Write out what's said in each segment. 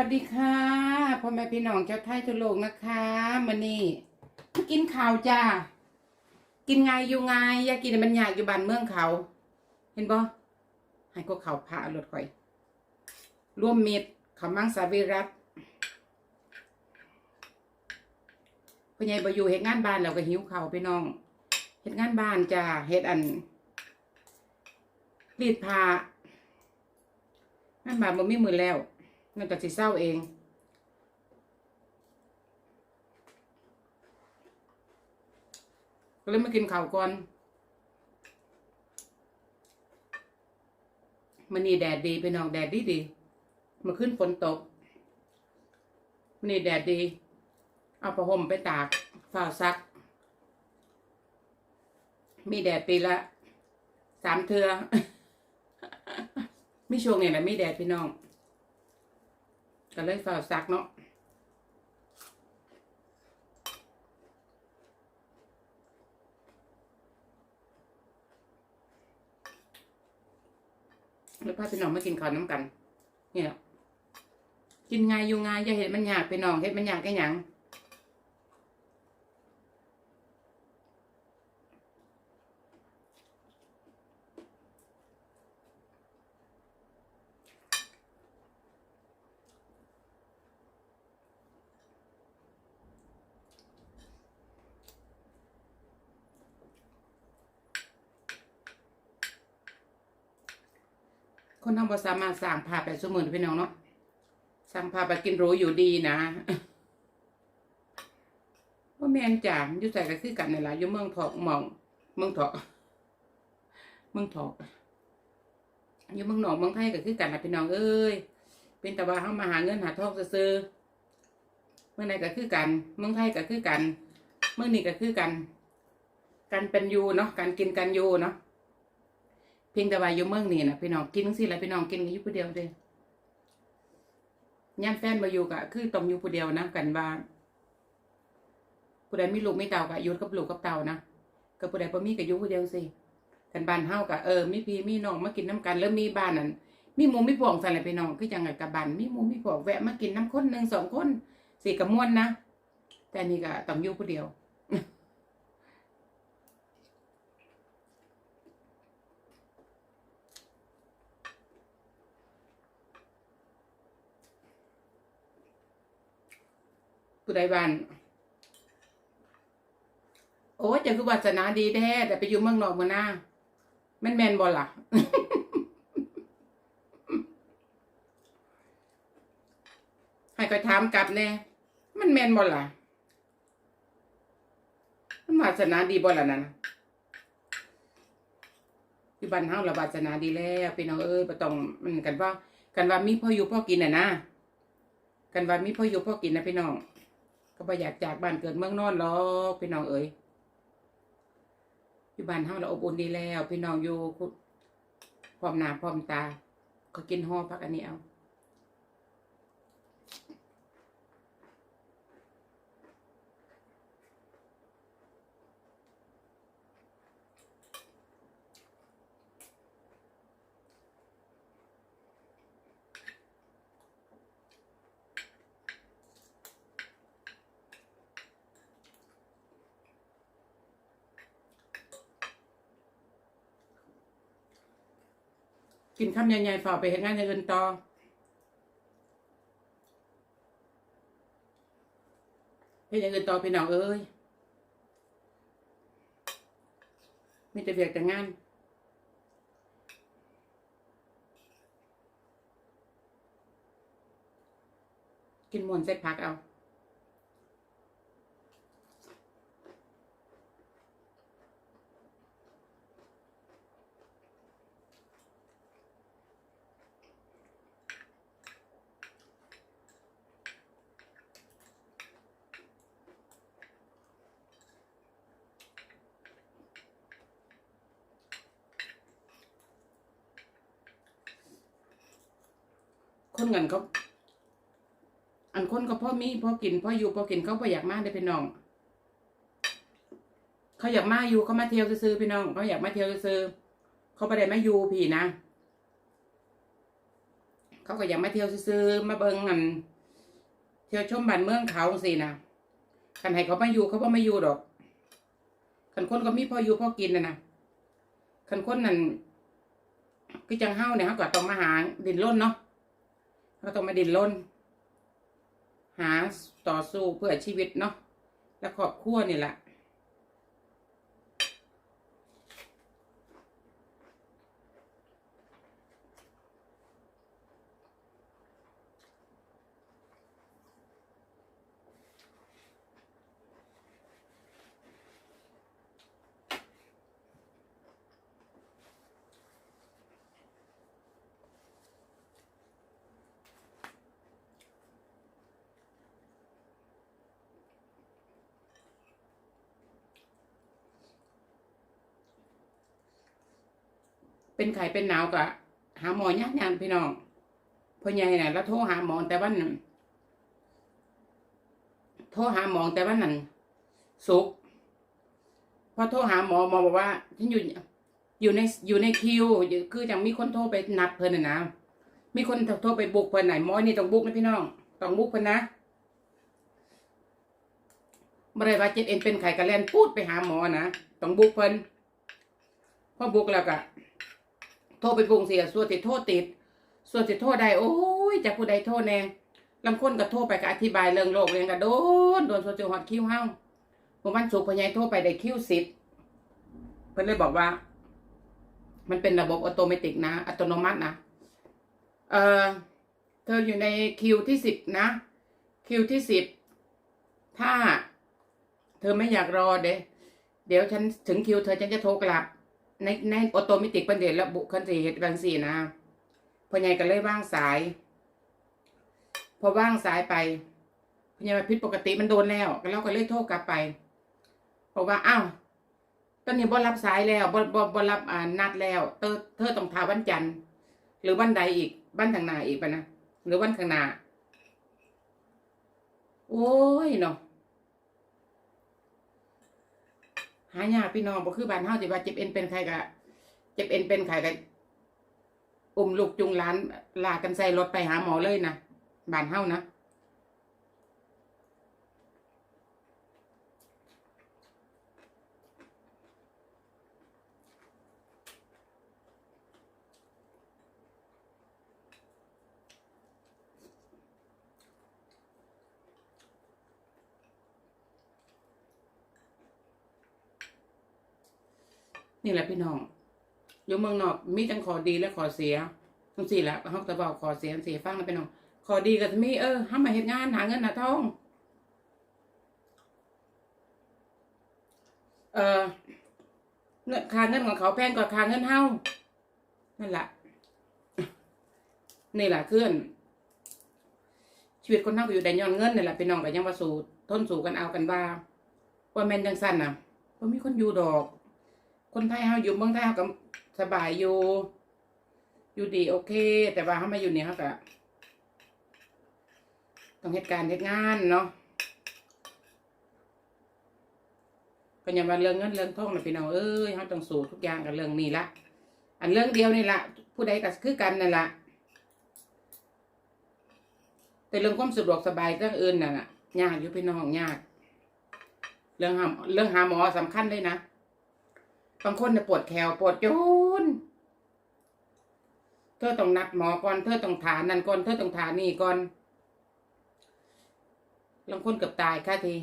วัสดีค่ะพ่อแม่พี่น้องเจ้าไทยทั่วโลกนะคะมันนี่กินข้าวจ้า กินไงอยู่ไงอยากกินมันอยากอยู่บ้านเมืองเขา เห็นบ่ให้ก็เขาพาลดข่อย ร่วมมิตรเขามังสวิรัตพ่อใหญ่บ่อยู่เฮ็ดงานบ้านแล้วก็หิวเขาพี่น้องเฮ็ดงานบ้านจ้าเฮ็ดอันรีดผ้างานบ้านบ่มีมือแล้ว นั่นก็สิเศร้าเองก็เลยมากินข้าวก่อนมันนี่แดดดีไปน้องแดดดีดีมาขึ้นฝนตกมันนี่แดดดี เอาผ้าห่มไปตากฝ้าวซัก มีแดดปีละสามเทือมีช่วงเนี่ยแหละมีแดดพี่น้อง ก็เลยฝ้าวซักเนาะแล้วพาพี่น้องมากินข้าวน้ำกัน เนี่ย กินง่ายอยู่ง่ายอย่าเห็นมันยากพี่น้องเห็นมันยากแค่หยัง คนทำภาษามารถสร้างภาพแบบสมือพี่น้องเนาะสร้างภาพแบบกินหรู้อยู่ดีนะว่าแมนจ่าอยู่ใส่ก็คือกันนี่แหละอยู่เมืองถอกหมอง เมืองถอกเมืองถอกอยู่เมืองหนองเมืองไทยก็คือกันนะพี่น้องเอ้ยเป็นต่ว่าเขามาหาเงินหาทองซื้อเมืองไหนก็คือกัน เมืองไทยก็คือกัน เมืองนี้ก็คือกัน กันเป็นยูเนาะการกินกันยูเนาะ พียงแต่ว่าอยู่เมืองนี้นะพี่น้องกินสิแล้วพี่น้องกินกันอยู่ผู้เดียวเด้ย่ามแฟนมาอยู่ก็คือต้องอยู่ผู้เดียวนะกันว่าผู้ใดมีลูกไมีเต่าก็อยู่กับลูกกับเต่านะก็ผู้ใดบ่มีก็อยู่ผู้เดียวสิกันบ้านเฮาก็เออมีพี่มีน้องมากินน้ำกันแล้วมีบ้านนั่นมีหมูมีพวงสั่นแหละพี่น้องคือจังไงกับบ้านมีหมูมีพวงแวะมากินน้ำคนหนึ่งสองคนสี่กับมวนนะแต่นี่ก็ต้องอยู่ผู้เดียว ผู้ใดบ้านโอ้จะคือวาสนาดีแท้แต่ไปอยู่เมืองนอกเมืองหน้าแม่นแมนบอลล่ะให้คอยถามกลับแน่มันแมนบอลล่ะมันวาสนาดีบอลล่ะนั่นน่ะอยู่บ้านเฮาละวาสนาดีแล้วพี่น้องเอ้ยบ่ต้องมันกันว่า กันว่ามีพ่ออยู่พ่อกินน่ะนะกันว่ามีพ่ออยู่พ่อกินนะพี่น้อง ก็บ่อยากจากบ้านเกิดเมืองนอนหรอกพี่น้องเอ๋ยอยู่บ้านเฮาเราอบอุ่นดีแล้ว พี่น้องอยู่พร้อมหน้าพร้อมตา ก็กินห่อพักอันนี้เอา กินข้ามใหญ่ๆฝ่าไปเห็นงานอย่างอื่นต่อเฮ็ดอย่างอื่นต่อพี่น้องเอ้ยมีแต่เวียกแต่งานกินมวนใส่ผักเอา คนกันเขาอันคนก็พ่อมีพ่อกินพ่ออยู่พ่อกินเขาพ่อยากมาได้อพี่น้อง เขาอยากมาอยู่เขามาเที่ยวซื้อพี่น้องเขาอยากมาเที่ยวซื้อเขาไปได้มาอยู่พี่นะ เขาก็อยากมาเที่ยวซื้อมาเบิ่งกันเที่ยวชมบ้านเมืองเขาสินะคันให้เขามาอยู่เขาบ่อไมาอยู่ดอกคันคนก็มีพ่ออยู่พอกินนะนะคันคนนั่นคือจังเฮาเนี่ยเขาก็ต้องมาหาดินร่นเนาะ เขาต้องมาดินรนหาต่อสู้เพื่อชีวิตเนาะและครอบครัวนี่แหละ เป็นไข้เป็นหนาวก็หาหมอยากยานพี่น้องพ่อใหญ่น่ะแล้วโทรหาหมอแต่วันนั้นโทรหาหมอแต่วันนั้นสุกพอโทรหาหมอหมอบอกว่าฉันอยู่อยู่ในอยู่ในคิวคือจังมีคนโทรไปนัดเพิ่นนะนะมีคนโทรไปบุกเพิ่นไหนหมอนี่ต้องบุกนะพี่น้องต้องบุกเพิ่นนะบ่ได้ว่าเจ็ดเอ็นเป็นไข้กระแลนพูดไปหาหมอนะต้องบุกเพิ่นพอบุกแล้วก็ โทรไปปรุงเสียส่วนติดโทษติด ส่วนติดโทษใดโอ้ยจากผู้ใดโทษแน่ลำคนก็โทรไปก็อธิบายเรื่องโลกเรื่องก็โดนโดนโซเชียลฮอตคิวเฮาเมื่อวันศุกพญายโทรไปได้คิวสิบเพิ่อนเลยบอกว่า มันเป็นระบบอัตโนมัตินะ อัตโนมัตินะเออเธออยู่ในคิวที่สิบนะ คิวที่สิบถ้า เธอไม่อยากรอเด้เดี๋ยวฉันถึงคิวเธอฉันจะโทรกลับ ในในออโตเมติกเป็นเดระบุคันสิเหตุบางสี่นะพ่อใหญ่ก็เลยว่างสาย พอว่างสายไปพ่อใหญ่ว่าผิดปกติมันโดนแล้วก็เราก็เลยโทรกลับไปบอกว่าอ้าวตอนนี้บ่รับสายแล้วบ่บ่บ่รับอ่านัดแล้วเธอเธอต้องทาวันจันทร์หรือวันใดอีกวันข้างหน้าอีกปะนะหรือวันข้างหน้าโอ้ยเนาะ หายากพี่น้องบ่คือบ้านเฮาสิว่าเจ็บเอ็นเป็นใครก็เจ็บเอ็นเป็นใครก็อุ้มลูกจุงหลานลากกันใส่รถไปหาหมอเลยนะบ้านเฮานะ นี่แหละพี่น้องอยู่เมืองนอกมีทั้งขอดีและขอเสียทั้งสี่แหละเฮาจะบอกขอเสียเสียฟังนะพี่น้องขอดีก็จะมีเออเฮามมาเฮ็ดงานหาเงินหาทองเออเงินค่าเงินของเขาแพงกว่าค่าเงินเฮานั่นแหละนี่แหละเพื่อนชีวิตคนเฮาก็อยู่ได้ย้อนเงินนี่แหละพี่น้องก็ยังว่าสู้ทนสู้กันเอากันว่าว่าแมนจังซั่นน่ะบ่มีคนอยู่ดอก คนไทยเฮาอยู่เมืองไทยเฮาก็สบายอยู่ อยู่ดีโอเค แต่ว่าเฮามาอยู่เนี่ยเฮาก็ต้องเหตุการณ์เหตุงานเนาะก็อย่ามาเรื่องเงินเรื่องทองนะพี่น้องเอ้ยเขาต้องสู้ทุกอย่างกับเรื่องนี้ละอันเรื่องเดียวนี่ละผู้ใดก็คือกันนั่นละแต่เรื่องความสะดวกสบายเรื่องอื่นน่ะยากอยู่พี่น้องยาก เรื่องหาเรื่องหาหมอสำคัญเลยนะ บางคนเนี่ยปวดแขวปวดจนเธอต้องนัดหมอก่อน เธอต้องฐานั่นก่อน เธอต้องฐานี่ก่อนบางคนเกือบตายค่ะที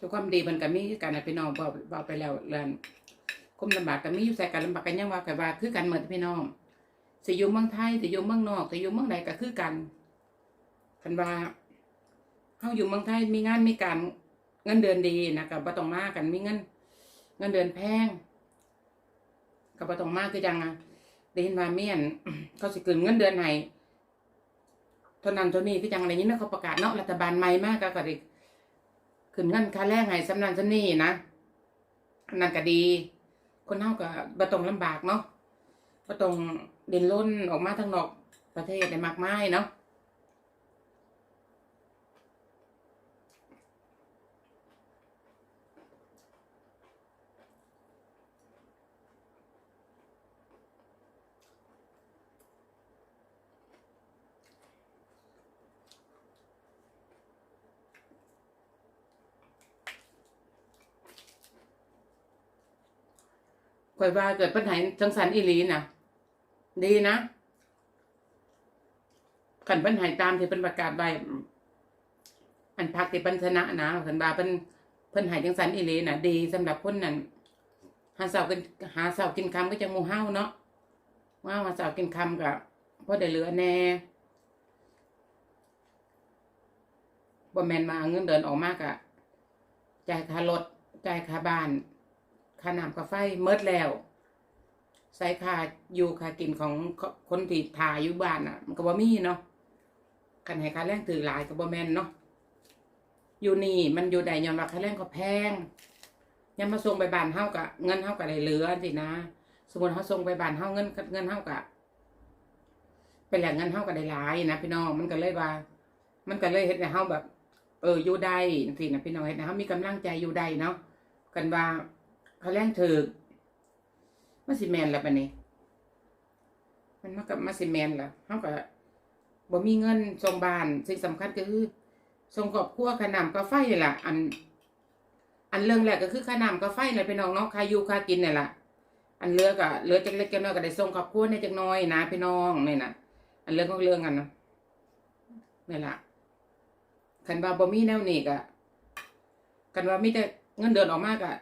ทุกความดีมันก็มีกันนะพี่น้องบอกบอกไปแล้วเรื่องความลำบากก็มีอยู่ใส่กันลำบากกันยังว่ากันว่าคือกันเหมือนพี่น้องสิอยู่เมืองไทยสิอยู่เมืองนอกสิอยู่เมืองใดก็คือกันคันว่าเฮาอยู่เมืองไทยมีงานมีการเงินเดือนดีนะกับบ่ต้องมากันมีเงิน เงินเดือนแพงกับบ่ต้องมาคือจังอะได้ยินว่าเมียนเขาสิคืนเงินเดือนให้เท่านั้นเท่านี้คือจังอะไรนี้นะเขาประกาศเนาะรัฐบาลใหม่มากก็ก็ได้ คืนเงินค่าแรงให้สำนักสำนี่นะอันนั้นก็ดี คนเฮาก็บ่ต้องลำบากเนาะบ่ต้องเดินล้นออกมาทางนอกประเทศได้มากมายเนาะ ข่อยว่าเกิดปัญหาจังสันอีหลีนะดีนะขันปัญหาตามที่เป็นประกาศไว้อันพักที่ปัญชนะนะขันบาเป็นเพิ่นหายจังสันอีหลีนะดีสำหรับคนนั้นหาเสากินหาเสากินคำก็จะหมูเฮาเนาะว่าหาเสากินคำกับพ่อได้เหลือแน่บ่แมนมาเอาเงินเดินออกมากอะจ่ายค่ารถจ่ายค่าบ้าน ค่าน้ำค่าไฟเมิดแล้ว ใส่ค่าอยู่ค่ากินของคนที่ทาอยู่บ้านอะ มันก็บ่มีเนาะกันให้ค่าแรงถือหลายก็บ่แม่นเนาะอยู่นี่มันอยู่ใดยอนว่าค่าแรงก็แพงยังมาส่งไปบ้านเฮาก็เงินเฮาก็ได้เหลือสินะ สมมติเฮาส่งไปบ้านเฮาเงินเงินเฮาก็เป็นแหล่งเงินเฮาก็ได้หลายนะพี่น้องมันก็เลยว่า มันก็เลยเฮ็ดให้เฮาแบบ เอออยู่ได้สินะพี่น้องเฮ็ดให้เฮามีกำลังใจอยู่ได้เนาะกันว่า เขาแรงถือมาสิแมนแล้วปะนี่มันมากับมาสิแมนแล้วเขาก็บ่มีเงินส่งบ้านสิ่งสำคัญก็คือส่งครอบครัวค่าน้ำค่าไฟนี่แหละอัน อันเรื่องแรกก็คือค่าน้ำค่าไฟนี่พี่น้องเนาะคาอยู่ค่ากินนี่แหละอันเลือก็เลือจักเล็กจักน้อยก็ได้ส่งครอบครัวในจักน้อยนะพี่น้องนี่นะอันเรื่องของเรื่องกันนะนี่แหละคันว่าบ่มีแนวนี้ก็กันว่ามีแต่เงินเดือนออกมากอะ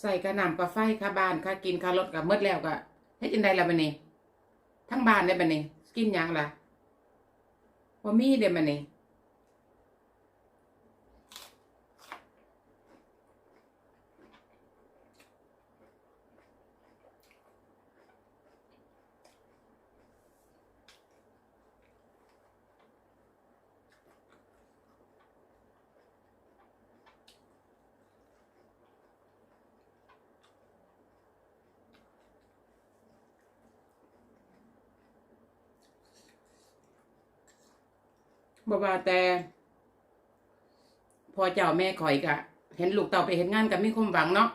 ใส่กระนำค่าไฟค่าบ้านค่ากินค่ารถก็หมดแล้วก็เฮ็ดจังไดล่ะบัดนี้ทั้งบ้านได้บัดนี้กินหยังล่ะบ่มีเด้บัดนี้ บ่ว่าแต่พอเจ้าแม่ข่อยก็เห็นลูกเต่าไปเห็นงานก็มีความหวังเนาะ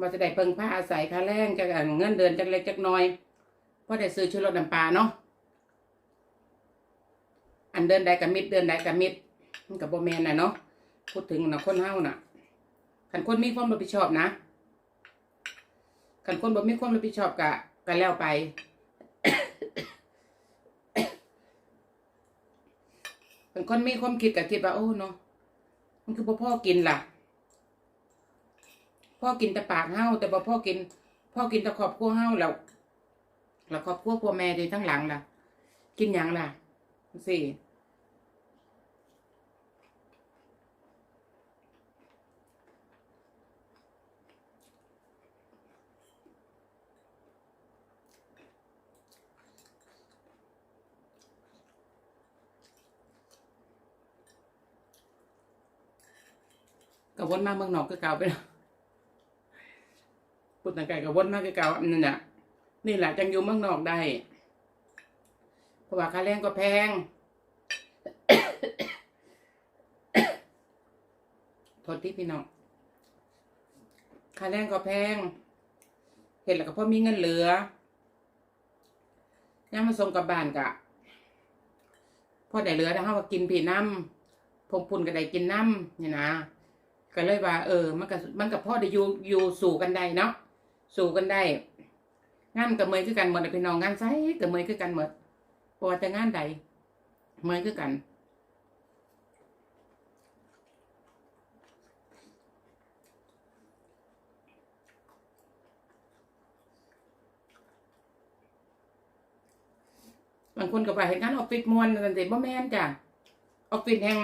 ว่าจะได้เพิ่งผ้าอาศัยค่าแรงจากเงินเดือนจักเล็กจักน้อยพอได้ซื้อชุดรถน้ำปลาเนาะอันเดินใดกับมิดเดินใดกับมิดมันกับโบแมนน่ะเนาะพูดถึงนะคนเฮาน่ะขันคนมีความรับผิดชอบนะขันคนบ่มีความรับผิดชอบกะก็แล้วไป เป็นคนมีความคิดกับคิดว่าโอ้เนาะมันคือพ่อพ่อกินล่ะ พ่อกินแต่ปากเห่าแต่บ่พ่อกิน พ่อกินแต่ขอบคั้วเห่าแล้วแล้วขอบคั้วพ่อแม่ในทั้งหลังล่ะ กินยังล่ะสิ ก็วนมาเมืองนอกคือเก่าไปแล้วพูดต่างไกลก็วนมาคือเก่าอันนั่นน่ะ นี่แหละจังอยู่เมืองนอกได้เพราะว่าค่าแรงก็แพงโทษที่พี่น้องค่าแรงก็แพง เห็นแล้วก็พอมีเงินเหลือย่ามมาส่งกับบ้านกะพอได้เหลือแล้วเฮาก็กินพี่น้ำพงปุ่นก็ได้กินน้ำนี่นะ ก็เลยว่า เออ มันก็มันกับพ่อได้อยู่อยู่สู่กันได้เนาะสู่กันได้งานกับเมยคือกันหมดพี่น้องงานไซกับเมยคือกันหมดพราะว่าจะงานใดเมยคือกันบางคนก็ไปเห็นงานออฟฟิศมวนนั่นสิบ่แม่นจ้ะออฟฟิศแห่ง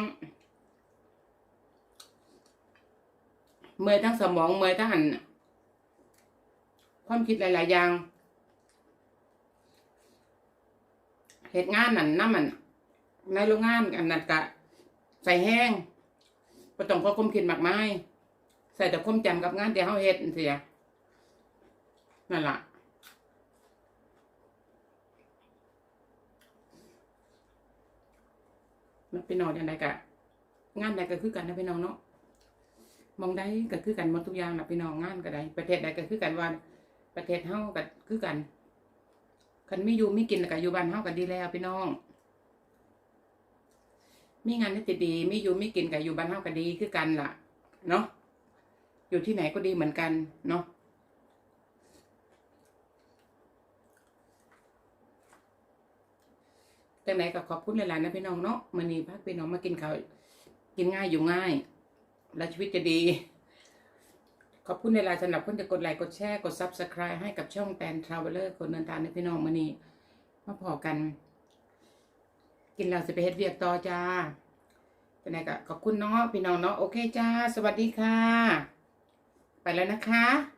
เมื่อยทั้งสมองเมื่อยทั้งอันความคิดหลาย ๆ อย่างเหตุงานนั่นน้ำมันในโรงงานอันนั้นกะใส่แห้งก็ต้องพอคมคิดมากมายใส่แต่ควมจำกับงานที่เฮาเฮ็ดเสียนั่นล่ะมันเป็นนอนอย่างไรกะ งานใดก็คือกันนะพี่น้องเนาะ มองได้ก็คือกันหมดทุกอย่างนะพี่น้องงานก็ได้ ประเทศใดก็คือกันว่า ประเทศเฮาก็คือกันคันไม่อยู่ไม่กินแล้วก็อยู่บ้านเฮากันดีแล้วพี่น้อง มีงานที่จะดีไม่อยู่ไม่กินกับอยู่บ้านเฮากันดีคือกันล่ะ เนาะอยู่ที่ไหนก็ดีเหมือนกันเนาะจังไหนก็ขอบคุณหลายๆนะพี่น้องเนาะมื้อนี้พักพี่น้องมากินข้าวกินง่ายอยู่ง่าย และชีวิตจะดี ขอบคุณในไลน์สำหรับคนจะกดไลค์กดแชร์กด Subscribe ให้กับช่องแตนทราเวลเลอร์คนเดินทางในพี่น้องมื้อนี้มาพอกัน กินแล้วสิไปเฮ็ดเวียกต่อจ้าเป็นไงก็ขอบคุณเนาะพี่น้องเนาะโอเคจ้า สวัสดีค่ะ ไปแล้วนะคะ